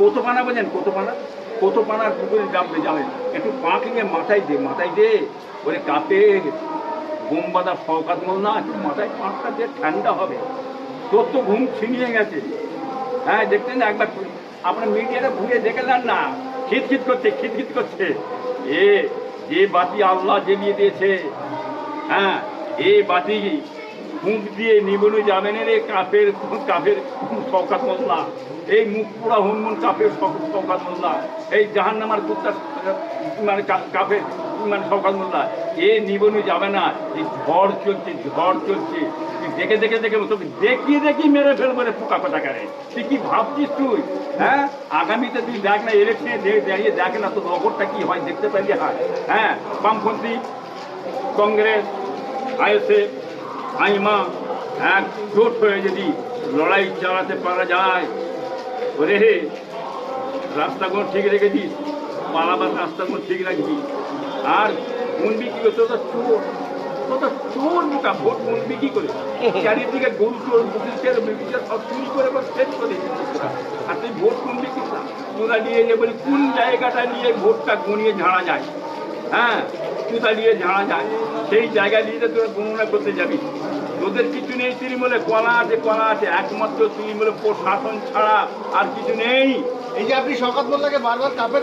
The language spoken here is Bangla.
কত পানা বোঝেন কত পানা কত পানার পুকুরে যাবে যাবেন একটু পাঁকিয়ে মাথায় দে মাথায় দে। ওরে কাপে বোমবাদা ফকাত মল না, একটু মাথায় পাঁচটা দিয়ে ঠান্ডা হবে। তোর তো ঘুম ছিনিয়ে গেছে। হ্যাঁ দেখতেন না, একবার আপনার মিডিয়াটা ঘুরে দেখে নেন না। খিটখিট করছে খিটখিট করছে। এ যে বাতি আল্লাহ জ্বেলিয়ে দিয়েছে। হ্যাঁ এ বাতি মুখ দিয়ে নিবনু যাবেন রে কাপের কাপের শওকাত মোল্লা এই মুখ পোড়া হুনমুন কাপের শওকাত মোল্লা এই জাহান্নামার কুত্তা মানে কাপের মানে শওকাত মোল্লা এ নিবনু যাবে না, এই ঝড় চলছে ঝড় চলছে। দেখে দেখে দেখে তোকে দেখিয়ে দেখি মেরে ফেলব রে পোকা কথা করে। তুই কি ভাবছিস তুই? হ্যাঁ? আগামীতে তুই দেখ না ইলেকশনে দাঁড়িয়ে দেখ না তোর অগরটা কি হয়, দেখতে হয় হ্যাঁ বামপন্থী কংগ্রেস, আইএসএফ আইমা এক জোট হয়ে যদি লড়াই চালাতে পারা যায়। ওরে হে রাস্তাগুলো ঠিক রেখেছিস পালাবার রাস্তাগুলো ঠিক রাখবি। আর কোন বিক্রি করতে তো চোর তো চোর বোকা ভোট কোন বিক্রি করে। চারিদিকে গরু চোর বুকির বিক্রি সব চুরি করে করে শেষ করে আর তুই ভোট কোন বিক্রি না? তোরা নিয়ে যে বলি কোন জায়গাটা নিয়ে ভোটটা গুনিয়ে ঝাড়া যায়? হ্যাঁ? কোথা নিয়ে ঝাড়া যায়, সেই জায়গা নিয়ে তোরা গণনা করতে যাবি। তোদের কিছু নেই তৃণমূলে, কলা আছে কলা আছে, একমাত্র তৃণমূলে প্রশাসন ছাড়া আর কিছু নেই। এই যে আপনি শওকত মোল্লাকে বারবার কাপের